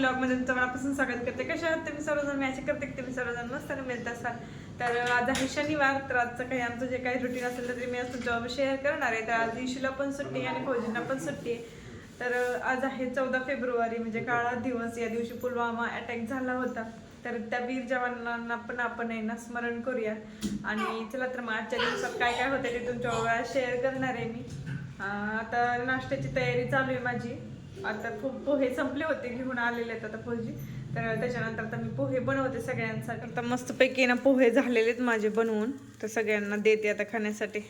ब्लॉगमध्ये तुमचं मनापासून स्वागत करते. कशा आहात तुम्ही सर्वजण? मी असे करते की तुम्ही सर्वजण मस्त आणि मिळत असाल. तर आज आहे शनिवार तर आजचं काही आमचं जे काही रुटीन असेल तर मी असं जॉब शेअर करणार आहे. तर आज इशूला पण सुट्टी आणि फौजींना पण सुट्टी आहे. तर आज आहे चौदा फेब्रुवारी म्हणजे काळा दिवस. या दिवशी पुलवामा अटॅक झाला होता. तर त्या वीर जवानांना पण आपण आहे ना स्मरण करूया. आणि चला तर मग आजच्या दिवसात काय काय होतं ते तुमच्या शेअर करणार आहे मी. आता नाश्त्याची तयारी चालू आहे माझी. आता खूप पोहे संपले होते घेऊन आलेले आहेत आता फौजी तर त्याच्यानंतर आता मी पोहे बनवते सगळ्यांसाठी. आता मस्तपैकी ना पोहे झालेले आहेत माझे बनवून. तर सगळ्यांना देते आता खाण्यासाठी.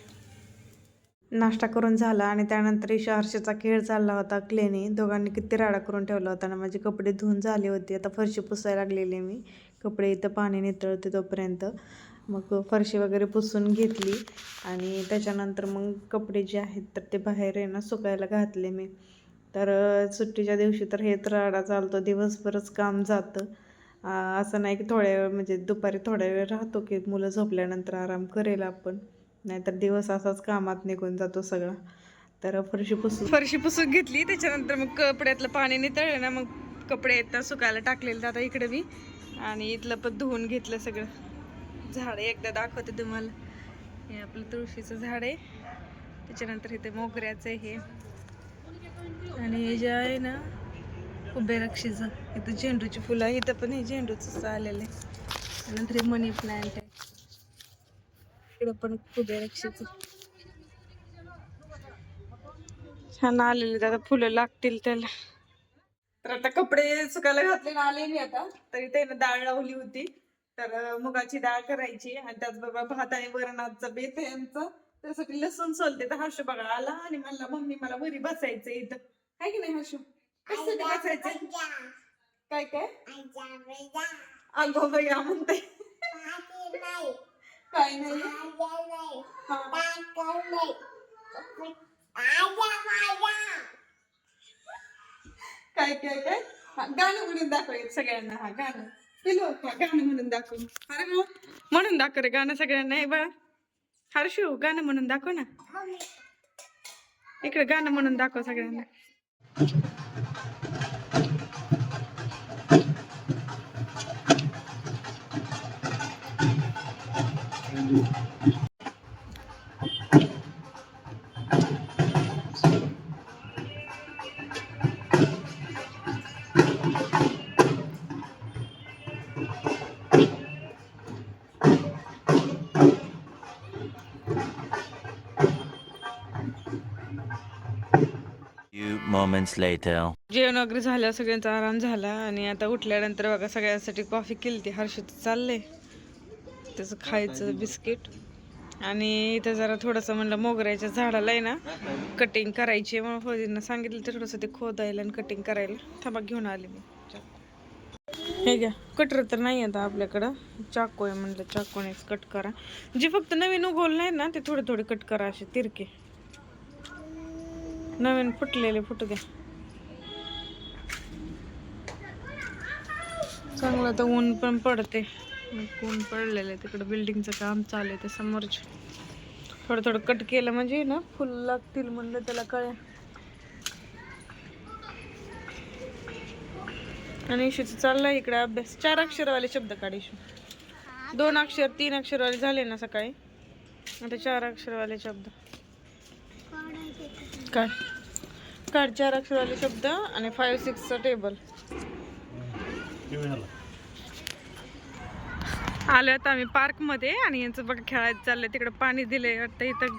नाश्ता करून झाला आणि त्यानंतर ईशा हर्षचा खेळ चालला होता क्लेने. दोघांनी किती राडा करून ठेवला होता आणि माझे कपडे धुवून झाले होते. आता फरशी पुसायला लागलेली मी. कपडे इथं पाणी नितळते तोपर्यंत. मग फरशी वगैरे पुसून घेतली. आणि त्याच्यानंतर मग कपडे जे आहेत तर ते बाहेर आहे ना सुकायला घातले मी. तर सुट्टीच्या दिवशी तर हे तर राडा चालतो दिवसभरच काम जातं. असं नाही की थोड्या वेळ म्हणजे दुपारी थोड्या वेळ राहतो की मुलं झोपल्यानंतर आराम करेल आपण. नाहीतर दिवस असाच कामात निघून जातो सगळा. तर फरशी पुसून फरशी पुसून घेतली. त्याच्यानंतर मग कपड्यातलं पाणी नितळलं ना मग कपडे येतात सुकायला टाकलेले. आता इकडे मी आणि इथलं पण धुवून घेतलं सगळं. झाड एकदा दाखवते तुम्हाला. हे आपलं तुळशीचं झाड आहे. त्याच्यानंतर इथे मोगऱ्याचं आहे हे. आणि हे जे आहे ना उभेरक्षीचं इथं झेंडूची फुलं आहे इथं पण हे झेंडूचं आलेलं आहे. नंतर हे मनी प्लांट आहे. इकडं पण उभेरक्षीचं छान आलेले आता फुलं लागतील त्याला. तर आता कपडे सुकायला घातले ना आले मी आता. तरी त्याने डाळ लावली होती. तर मुगाची डाळ करायची. आणि त्याचबरोबर भात आणि वरणाचं बेत यांचं यांचं त्यासाठी लसूण सोलते तर हर्ष बघा आला आणि म्हणला मम्मी मला वरी बसायचं इथं. आहे की नाही हर्षू? कशासाठी बसायचं काय काय? अगो बघा म्हणते. काय नाही. काय काय काय? गाणं म्हणून दाखव सगळ्यांना. हा गाणं. पिलो हा गाणं म्हणून दाखव. अरे म्हणून दाखव रे गाणं सगळ्यांना. हे बाळा हर्षू गाणं म्हणून दाखव ना. इकडे गाणं म्हणून दाखव सगळ्यांना. Few moments later. जेवण वगैरे झालं सगळ्यांचा आराम झाला आणि आता उठल्यानंतर बघा सगळ्यांसाठी कॉफी केली ती हर्षित चालले. त्याचं खायचं बिस्किट. आणि इथं जरा थोडंसं म्हणलं मोगऱ्याच्या झाडाला आहे ना कटिंग करायची आहे. म्हणून फौजींना सांगितलं तर थोडंसं ते खोदायला आणि कटिंग करायला. थांबा घेऊन आले मी. हे घ्या कटर तर नाही आता आपल्याकडं. चाकू आहे म्हणलं चाकूनेच कट करा. जे फक्त नवीन उगवलं नाही ना ते थोडे थोडे कट करा असे तिरके. नवीन फुटलेले फुटू द्या. चांगलं तर ऊन पण पडते. ऊन पडलेलं आहे तिकडं बिल्डिंगचं काम चालू आहे ते समोरच. थोडं थोडं कट केलं म्हणजे ना फुल लागतील म्हणलं त्याला कळ्या आणि इशूचं चाललंय इकडे अभ्यास. चार अक्षरवाले शब्द काढ इशू. दोन अक्षर तीन अक्षरवाले झाले ना सकाळी. आता चार अक्षरवाले शब्द. काय काढ चार अक्षरवाले शब्द आणि फाईव्ह सिक्सचा टेबल आलो आता आम्ही पार्कमध्ये आणि यांचं बघा खेळायचं चाललंय. तिकडे पाणी दिले वाटतं इथं.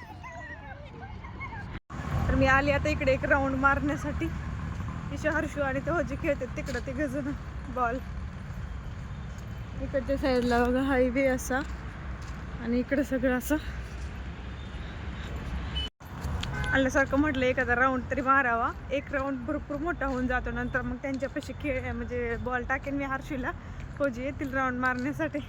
तर मी आली आता इकडे एक राऊंड मारण्यासाठी. ईशा हर्षू आणि ते होजी खेळतात तिकडं ते गजन बॉल इकडच्या साईडला बघा हायवे असा. आणि इकडं सगळं असं. आल्यासारखं म्हटलं एखादा राऊंड तरी मारावा. एक राऊंड भरपूर मोठा होऊन जातो. नंतर मग त्यांच्यापाशी खेळ म्हणजे बॉल टाकेन मी हर्षीला. फौजी येतील राऊंड मारण्यासाठी.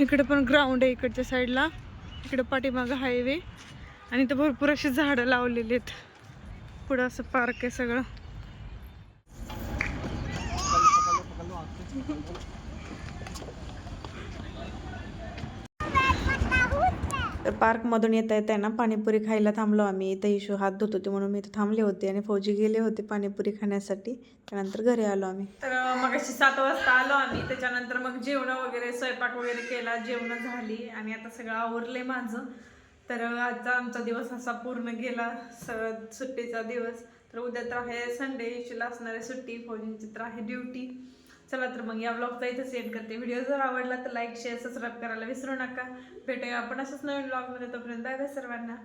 इकडे पण ग्राउंड आहे इकडच्या साईडला इकडं पाठीमागं हायवे आणि इथं भरपूर अशी झाडं लावलेली आहेत. पुढं असं पार्क आहे सगळं. पार्कमधून येता येता ना पाणीपुरी खायला थांबलो आम्ही. इथं इशू हात धुत होते म्हणून मी इथं थांबले होते आणि फौजी गेले होते पाणीपुरी खाण्यासाठी. त्यानंतर घरी आलो आम्ही. तर मग अशी सात वाजता आलो आम्ही. त्याच्यानंतर मग जेवण वगैरे स्वयंपाक वगैरे केला जेवण झाली आणि आता सगळं आवरले माझं. तर आजचा आमचा दिवस असा पूर्ण गेला. स सुट्टीचा दिवस. तर उद्या तर आहे संडे. इशूला असणार आहे सुट्टी. फौजींची तर आहे ड्युटी. चला तर मग या ब्लॉगचा इथं सेंड करते. व्हिडिओ जर आवडला तर लाईक शेअर सबस्क्राईब करायला विसरू नका. भेटूया आपण असंच नवीन ब्लॉगमध्ये तोपर्यंत बाय बाय सर्वांना.